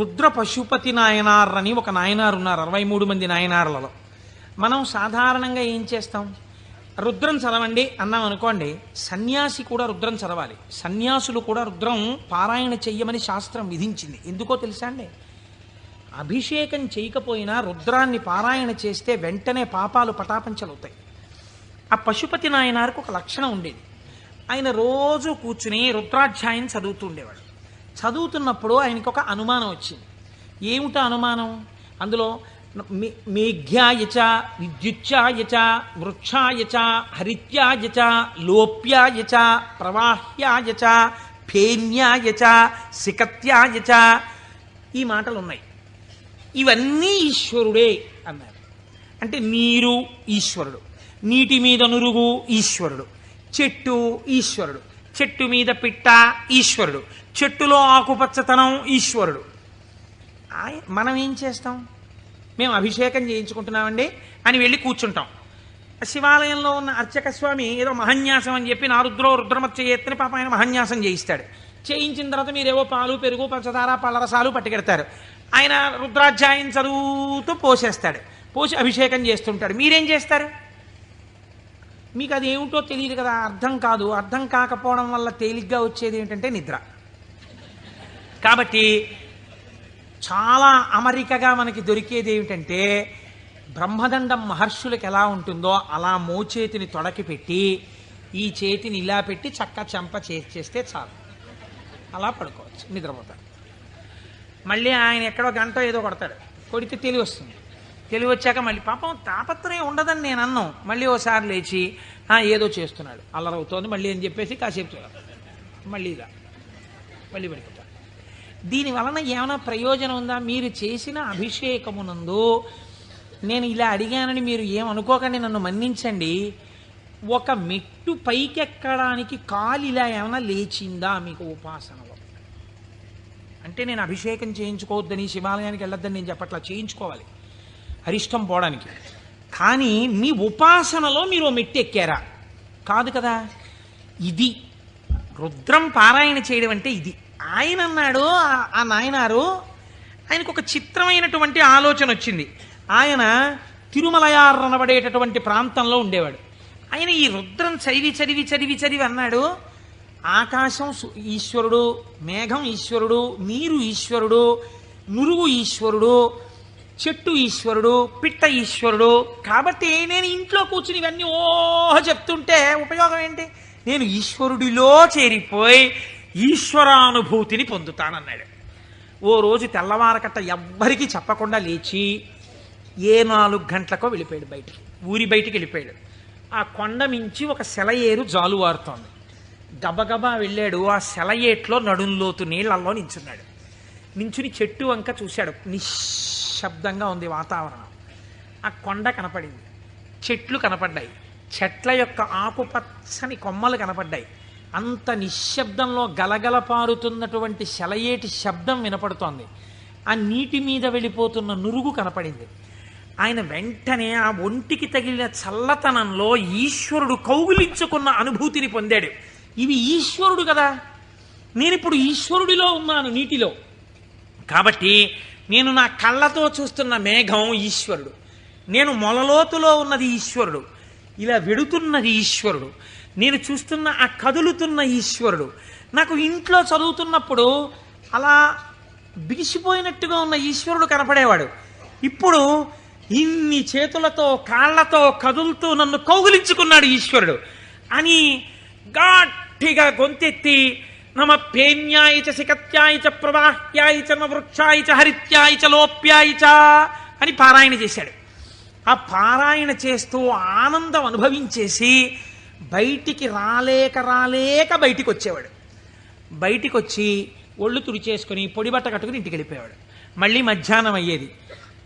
రుద్ర పశుపతి నాయనార్ అని ఒక నాయనారు ఉన్నారు అరవై మూడు మంది నాయనార్లలో. మనం సాధారణంగా ఏం చేస్తాం? రుద్రం చదవండి అన్నాం అనుకోండి సన్యాసి కూడా రుద్రం చదవాలి. సన్యాసులు కూడా రుద్రం పారాయణ చెయ్యమని శాస్త్రం విధించింది. ఎందుకో తెలుసా అండి? అభిషేకం చేయకపోయినా రుద్రాన్ని పారాయణ చేస్తే వెంటనే పాపాలు పటాపంచలవుతాయి. ఆ పశుపతి నాయనారికి ఒక లక్షణం ఉండేది. ఆయన రోజు కూర్చుని రుద్రాధ్యాయం చదువుతూ ఉండేవాడు. చదువుతున్నప్పుడు ఆయనకి ఒక అనుమానం వచ్చింది. ఏమిట అనుమానం? అందులో మేఘ్యాయచ విద్యుచ్చాయచ వృక్షాయచ హరిత్యాయచ లోప్యాయచ ప్రవాహ్యాయచ ఫేన్యాయచ సికత్యాయచ ఈ మాటలు ఉన్నాయి ఇవన్నీ ఈశ్వరుడే అన్నారు. అంటే నీరు ఈశ్వరుడు నీటి మీద నురుగు ఈశ్వరుడు చెట్టు ఈశ్వరుడు. చెట్టు మీద పిట్ట ఈశ్వరుడు. చెట్టులో ఆకుపచ్చతనం ఈశ్వరుడు. మనం ఏం చేస్తాం? మేము అభిషేకం చేయించుకుంటున్నామండి అని వెళ్ళి కూర్చుంటాం. శివాలయంలో ఉన్న అర్చక స్వామి ఏదో మహన్యాసం అని చెప్పి నా రుద్రో రుద్రమచ్చ ఎత్తని పాప ఆయన మహన్యాసం చేయిస్తాడు. చేయించిన తర్వాత మీరేవో పాలు పెరుగు పంచదార పళ్ళరసాలు పట్టుకెడతారు. ఆయన రుద్రాధ్యాయం చదువుతూ పోసేస్తాడు. పోసి అభిషేకం చేస్తుంటాడు. మీరేం చేస్తారు? మీకు అది ఏమిటో తెలియదు కదా అర్థం కాదు. అర్థం కాకపోవడం వల్ల తేలిగ్గా వచ్చేది ఏంటంటే నిద్ర. కాబట్టి చాలా అమరికగా మనకి దొరికేది ఏమిటంటే బ్రహ్మదండం మహర్షులకు ఎలా ఉంటుందో అలా మోచేతిని తొడకి పెట్టి ఈ చేతిని ఇలా పెట్టి చక్క చెంప చేస్తే చాలు. అలా పడుకోవచ్చు నిద్రపోతాడు. మళ్ళీ ఆయన ఎక్కడో గంట ఏదో కొడతాడు. కొడితే తెలివి వస్తుంది తెలివి వచ్చాక మళ్ళీ పాపం తాపత్రయం ఉండదని నేను అన్నాం. మళ్ళీ ఓసారి లేచి ఏదో చేస్తున్నాడు. అల్లరవుతోంది. మళ్ళీ అని చెప్పేసి కాసేపు చూడాలి. మళ్ళీ ఇలా మళ్ళీ పడిపోతాడు దీని వలన ఏమైనా ప్రయోజనం ఉందా? మీరు చేసిన అభిషేకమునందు నేను ఇలా అడిగానని మీరు ఏమనుకోకండి నన్ను మన్నించండి. ఒక మెట్టు పైకెక్కడానికి కాలు ఇలా ఏమైనా లేచిందా మీకు ఉపాసనలో? అంటే నేను అభిషేకం చేయించుకోవద్దని శివాలయానికి వెళ్ళొద్దని నేను చెప్పట్లా చేయించుకోవాలి. అరిష్టం పోవడానికి. కానీ మీ ఉపాసనలో మీరు ఓ మెట్టు ఎక్కారా కాదు కదా. ఇది రుద్రం పారాయణ చేయడం అంటే ఇది. ఆయన అన్నాడు ఆ- నాయనారు ఆయనకు ఒక చిత్రమైనటువంటి ఆలోచన వచ్చింది. ఆయన తిరుమలయార్ అనబడేటటువంటి ప్రాంతంలో ఉండేవాడు. ఆయన ఈ రుద్రం చదివి చదివి చదివి చదివి అన్నాడు ఆకాశం ఈశ్వరుడు మేఘం ఈశ్వరుడు నీరు ఈశ్వరుడు నురుగు ఈశ్వరుడు చెట్టు ఈశ్వరుడు పిట్ట ఈశ్వరుడు. కాబట్టి నేను ఇంట్లో కూర్చుని ఇవన్నీ ఓహ చెప్తుంటే ఉపయోగం ఏంటి? నేను ఈశ్వరుడిలో చేరిపోయి ఈశ్వరానుభూతిని పొందుతానన్నాడు. ఓ రోజు తెల్లవారకట్ట ఎవ్వరికీ చెప్పకుండా లేచి ఏ నాలుగు గంటలకో వెళ్ళిపోయాడు బయటికి. ఊరి బయటికి వెళ్ళిపోయాడు. ఆ కొండ మించి ఒక సెలయేరు జాలువారుతోంది గబగబా వెళ్ళాడు. ఆ సెలయేట్లో నడుంలోతు నీళ్ళల్లో నించున్నాడు. నించుని చెట్టు వంక చూశాడు. నిశ్శబ్దంగా ఉంది వాతావరణం. ఆ కొండ కనపడింది. చెట్లు కనపడ్డాయి. చెట్ల యొక్క ఆకుపచ్చని కొమ్మలు కనపడ్డాయి. అంత నిశ్శబ్దంలో గలగల పారుతున్నటువంటి శలయేటి శబ్దం వినపడుతోంది. ఆ నీటి మీద వెళ్ళిపోతున్న నురుగు కనపడింది. ఆయన వెంటనే ఆ ఒంటికి తగిలిన చల్లతనంలో ఈశ్వరుడు కౌగులించుకున్న అనుభూతిని పొందాడు. ఇవి ఈశ్వరుడు కదా. నేను ఇప్పుడు ఈశ్వరుడిలో ఉన్నాను నీటిలో. కాబట్టి నేను నా కళ్ళతో చూస్తున్న మేఘం ఈశ్వరుడు. నేను మొలలోతులో ఉన్నది ఈశ్వరుడు. ఇలా వెడుతున్నది ఈశ్వరుడు. నేను చూస్తున్న ఆ కదులుతున్న ఈశ్వరుడు. నాకు ఇంట్లో చదువుతున్నప్పుడు అలా బిగిసిపోయినట్టుగా ఉన్న ఈశ్వరుడు కనపడేవాడు. ఇప్పుడు ఇన్ని చేతులతో కాళ్ళతో కదులుతూ నన్ను కౌగులించుకున్నాడు ఈశ్వరుడు. అని గట్టిగా గొంతెత్తి నమ పేన్యాయ చ శిఖత్యాయ చ ప్రవాహ్యాయ చ వృక్షాయ చ హరిత్యాయ చ లోప్యాయ చ అని పారాయణ చేశాడు. ఆ పారాయణ చేస్తూ ఆనందం అనుభవించేసి బయటికి రాలేక రాలేక బయటికి వచ్చేవాడు బయటికి వచ్చి ఒళ్ళు తుడిచేసుకుని పొడి బట్ట కట్టుకుని ఇంటికి వెళ్ళిపోయేవాడు. మళ్ళీ మధ్యాహ్నం అయ్యేది.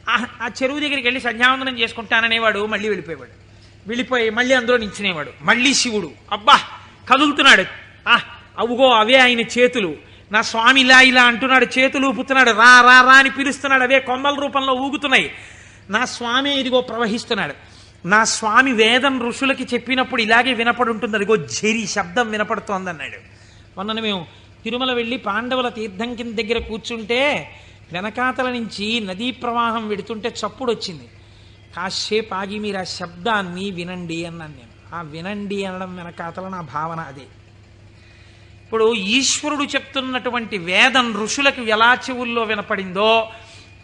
ఆ- ఆ చెరువు దగ్గరికి వెళ్ళి సంధ్యావందనం చేసుకుంటాననేవాడు మళ్ళీ వెళ్ళిపోయేవాడు. వెళ్ళిపోయి మళ్ళీ అందులో నించునేవాడు. మళ్ళీ శివుడు. అబ్బా! కదులుతున్నాడు. ఆ అవుగో అవే ఆయన చేతులు. నా స్వామి ఇలా ఇలా అంటున్నాడు చేతులు ఊపుతున్నాడు రా రా రా అని పిలుస్తున్నాడు అవే కొమ్మల రూపంలో ఊగుతున్నాయి. నా స్వామి ఇదిగో ప్రవహిస్తున్నాడు. నా స్వామి వేదం ఋషులకి చెప్పినప్పుడు ఇలాగే వినపడి ఉంటుంది అదిగో జరి శబ్దం వినపడుతోంది అన్నాడు. మొన్న మేము తిరుమల వెళ్ళి పాండవుల తీర్థం కింద దగ్గర కూర్చుంటే వెనకాతల నుంచి నదీ ప్రవాహం వెడుతుంటే చప్పుడు వచ్చింది. కాసేపు ఆగి మీరు ఆ శబ్దాన్ని వినండి అన్నాను నేను. ఆ వినండి అనడం వెనకాతల నా భావన అదే. ఇప్పుడు ఈశ్వరుడు చెప్తున్నటువంటి వేదం ఋషులకు ఎలా చెవుల్లో వినపడిందో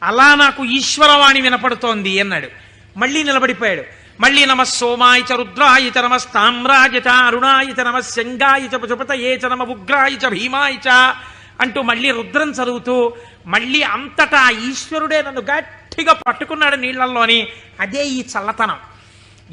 అలా నాకు ఈశ్వరవాణి వినపడుతోంది అన్నాడు. మళ్ళీ నిలబడిపోయాడు. మళ్ళీ నమ సోమాయిచ చ రుద్రాయ చ నమ స్తామ్రాయ చ నమ శంగాయ చ పశుపతయే నమ అంటూ మళ్ళీ రుద్రం చదువుతూ మళ్ళీ అంతటా ఈశ్వరుడే నన్ను గట్టిగా పట్టుకున్నాడు నీళ్ళల్లోని అదే ఈ చల్లతనం.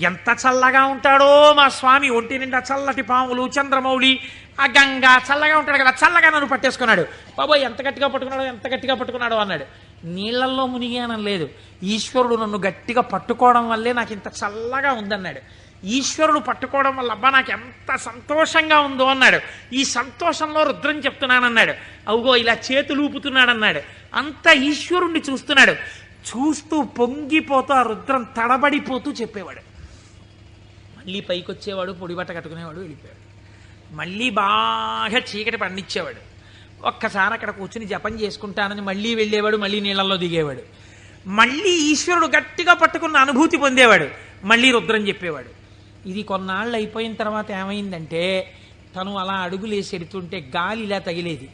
ఎంత చల్లగా ఉంటాడో మా స్వామి ఒంటి నిండా చల్లటి పాములు చంద్రమౌళి ఆ గంగా చల్లగా ఉంటాడు కదా చల్లగా నన్ను పట్టేసుకున్నాడు. బాబోయ్ ఎంత గట్టిగా పట్టుకున్నాడో ఎంత గట్టిగా పట్టుకున్నాడో అన్నాడు. నీళ్ళల్లో మునిగానం లేదు. ఈశ్వరుడు నన్ను గట్టిగా పట్టుకోవడం వల్లే నాకు ఇంత చల్లగా ఉందన్నాడు. ఈశ్వరుడు పట్టుకోవడం వల్ల అబ్బా నాకు ఎంత సంతోషంగా ఉందో అన్నాడు. ఈ సంతోషంలో రుద్రం చెప్తున్నానన్నాడు. అవుగో ఇలా చేతులు ఊపుతున్నాడన్నాడు. అంత ఈశ్వరుణ్ణి చూస్తున్నాడు. చూస్తూ పొంగిపోతూ ఆ రుద్రం తడబడిపోతూ చెప్పేవాడు. మళ్ళీ పైకి వచ్చేవాడు పొడి బట్ట కట్టుకునేవాడు వెళ్ళిపోయాడు. మళ్ళీ బాగా చీకటి పండించేవాడు. ఒక్కసారి అక్కడ కూర్చుని జపం చేసుకుంటానని మళ్ళీ వెళ్ళేవాడు మళ్ళీ నీళ్ళల్లో దిగేవాడు. మళ్ళీ ఈశ్వరుడు గట్టిగా పట్టుకున్న అనుభూతి పొందేవాడు. మళ్ళీ రుద్రం చెప్పేవాడు. ఇది కొన్నాళ్ళు అయిపోయిన తర్వాత ఏమైందంటే తను అలా అడుగులేసి ఎడుతుంటే గాలి ఇలా తగిలేది.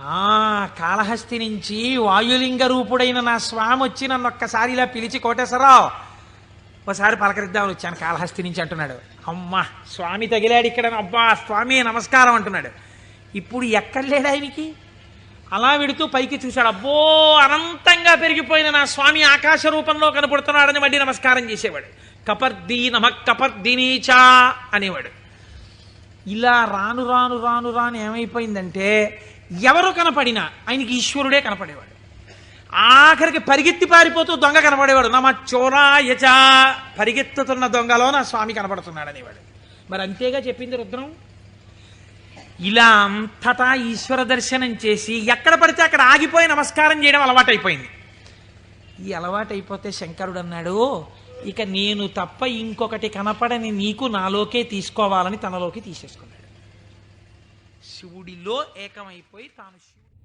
ఆ కాళహస్తి నుంచి వాయులింగ రూపుడైన నా స్వామి వచ్చి నన్ను ఒక్కసారి ఇలా పిలిచి కోటేశ్వరరావు ఒకసారి పలకరిద్దామని వచ్చాను కాళహస్తి నుంచి అంటున్నాడు. అమ్మా స్వామి తగిలాడు ఇక్కడ. అబ్బా స్వామి నమస్కారం అంటున్నాడు. ఇప్పుడు ఎక్కడ లేడు ఆయనకి అలా విడుతూ పైకి చూశాడు. అబ్బో అనంతంగా పెరిగిపోయిన నా స్వామి ఆకాశ రూపంలో కనపడుతున్నాడని మళ్ళీ నమస్కారం చేసేవాడు. కపర్దీ నమ కపర్దినీచా అనేవాడు. ఇలా రాను రాను రాను రాను ఏమైపోయిందంటే ఎవరు కనపడినా ఆయనకి ఈశ్వరుడే కనపడేవాడు. ఆఖరికి పరిగెత్తి పారిపోతూ దొంగ కనపడేవాడు నమ చోరాయచ పరిగెత్తుతున్న దొంగలో నా స్వామి కనబడుతున్నాడు అనేవాడు. మరి అంతేగా చెప్పింది రుద్రం? ఇలా అంతటా ఈశ్వర దర్శనం చేసి ఎక్కడ పడితే అక్కడ ఆగిపోయి నమస్కారం చేయడం అలవాటైపోయింది. ఈ అలవాటైపోతే శంకరుడు అన్నాడు ఇక నేను తప్ప ఇంకొకటి కనపడని నీకు నాలోకే తీసుకోవాలని తనలోకి తీసేసుకున్నాడు. శివుడిలో ఏకమైపోయి తాను శివుడు.